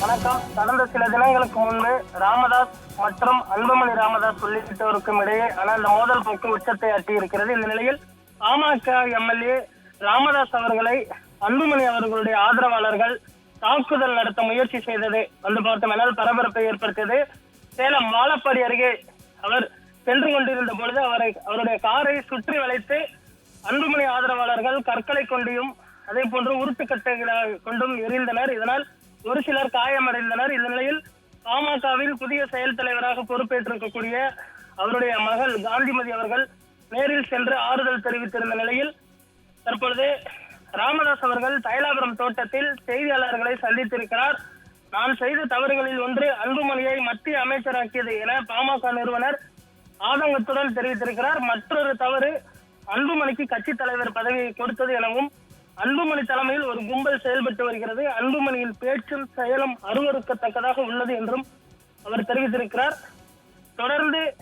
வணக்கம். கடந்த சில தினங்களுக்கு முன்பு ராமதாஸ் மற்றும் அன்புமணி ராமதாஸ் உள்ளிட்டோருக்கும் இடையே ஆனால் இந்த மோதல் போக்கு உச்சத்தை அட்டி இருக்கிறது. இந்த நிலையில் பாமக எம்எல்ஏ ராமதாஸ் அவர்களை அன்புமணி அவர்களுடைய ஆதரவாளர்கள் தாக்குதல் நடத்த முயற்சி செய்தது வந்து பார்த்தோம்னால் பரபரப்பை ஏற்படுத்தியது சேலம் வாழப்பாடி அருகே அவர் சென்று கொண்டிருந்த பொழுது அவரை அவருடைய காரை சுற்றி வளைத்து அன்புமணி ஆதரவாளர்கள் கற்களை கொண்டியும் அதே போன்று உருட்டுக்கட்டைகளை கொண்டும் எரிந்தனர் இதனால் ஒரு சிலர் காயமடைந்தனர். இந்த நிலையில் பாமகவில் புதிய செயல் தலைவராக பொறுப்பேற்றிருக்கக்கூடிய அவருடைய மகள் காந்திமதி அவர்கள் நேரில் சென்று ஆறுதல் தெரிவித்திருந்த நிலையில் தற்பொழுது ராமதாஸ் அவர்கள் தைலாபுரம் தோட்டத்தில் செய்தியாளர்களை சந்தித்திருக்கிறார். நான் செய்த தவறுகளில் ஒன்று அன்புமணியை மத்திய அமைச்சராக்கியது என பாமக நிறுவனர் ஆதங்கத்துடன் தெரிவித்திருக்கிறார். மற்றொரு தவறு அன்புமணிக்கு கட்சி தலைவர் பதவியை கொடுத்தது எனவும் அன்புமணி தலைமையில் ஒரு கும்பல் செயல்பட்டு வருகிறது. அன்புமணியின் பேச்சும் செயலும் அருவறுக்கத்தக்கதாக உள்ளது என்றும் அவர் தெரிவித்திருக்கிறார். தொடர்ந்து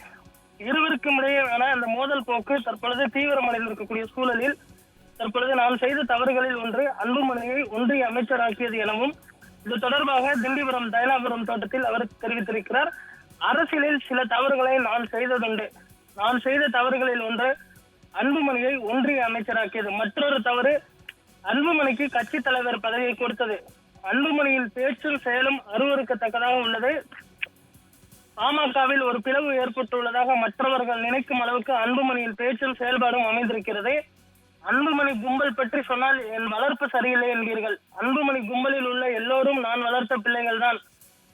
இருவருக்கும் இடையேயான அந்த மோதல் போக்கு தற்பொழுது தீவிரமடைந்திருக்கக்கூடிய சூழலில் தற்பொழுது நான் செய்த தவறுகளில் ஒன்று அன்புமணியை ஒன்றிய அமைச்சராக்கியது எனவும் இது தொடர்பாக திண்டிபுரம் தைலாபுரம் தோட்டத்தில் அவர் தெரிவித்திருக்கிறார். அரசியலில் சில தவறுகளை நான் செய்ததுண்டு. நான் செய்த தவறுகளில் ஒன்று அன்புமணியை ஒன்றிய அமைச்சராக்கியது. மற்றொரு தவறு அன்புமணிக்கு கட்சி தலைவர் பதவியை கொடுத்தது. அன்புமணியின் பேச்சும் செயலும் அருவருக்கத்தக்கதாக உள்ளது. பாமகவில் ஒரு பிளவு ஏற்பட்டுள்ளதாக மற்றவர்கள் நினைக்கும் அளவுக்கு அன்புமணியின் பேச்சும் செயல்பாடும் அமைந்திருக்கிறது. அன்புமணி கும்பல் பற்றி சொன்னால் என் வளர்ப்பு சரியில்லை என்கிறீர்கள். அன்புமணி கும்பலில் உள்ள எல்லோரும் நான் வளர்த்த பிள்ளைகள் தான்.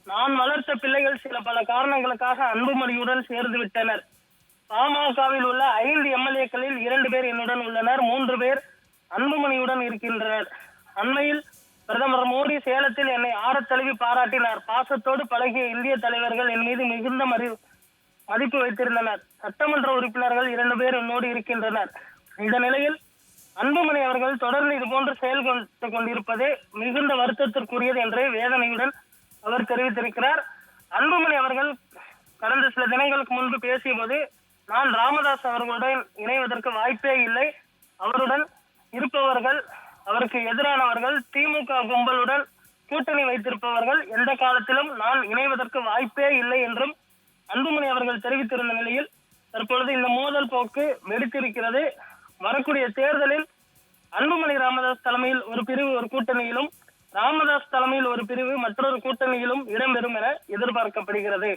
நான் வளர்த்த பிள்ளைகள் சில பல காரணங்களுக்காக அன்புமணியுடன் சேர்ந்து விட்டனர். பாமகவில் உள்ள ஐந்து எம்எல்ஏக்களில் இரண்டு பேர் என்னுடன் உள்ளனர். மூன்று பேர் அன்புமணியுடன் இருக்கின்றனர் அண்மையில் பிரதமர் மோடி சேலத்தில் என்னை ஆரத்தழுவி பாராட்டினார். பாசத்தோடு பழகிய இந்திய தலைவர்கள் என் மீது மிகுந்த மதி மதிப்பு வைத்திருந்தனர். சட்டமன்ற உறுப்பினர்கள் இரண்டு பேர் என்னோடு இருக்கின்றனர். இந்த நிலையில் அன்புமணி அவர்கள் தொடர்ந்து இது போன்று செயல்பட்டு கொண்டிருப்பது மிகுந்த வருத்தத்திற்குரியது என்று வேதனையுடன் அவர் தெரிவித்திருக்கிறார். அன்புமணி அவர்கள் கடந்த சில தினங்களுக்கு முன்பு பேசிய போது நான் ராமதாஸ் அவர்களுடன் இணைவதற்கு வாய்ப்பே இல்லை. அவருடன் இருப்பவர்கள் அவருக்கு எதிரானவர்கள் திமுக கும்பலுடன் கூட்டணி வைத்திருப்பவர்கள் எந்த காலத்திலும் நான் இணைவதற்கு வாய்ப்பே இல்லை என்றும் அன்புமணி அவர்கள் தெரிவித்திருந்த நிலையில் தற்பொழுது இந்த மோதல் போக்கு வெடித்திருக்கிறது. வரக்கூடிய தேர்தலில் அன்புமணி ராமதாஸ் தலைமையில் ஒரு பிரிவு ஒரு கூட்டணியிலும் ராமதாஸ் தலைமையில் ஒரு பிரிவு மற்றொரு கூட்டணியிலும் இடம்பெறும் என எதிர்பார்க்கப்படுகிறது.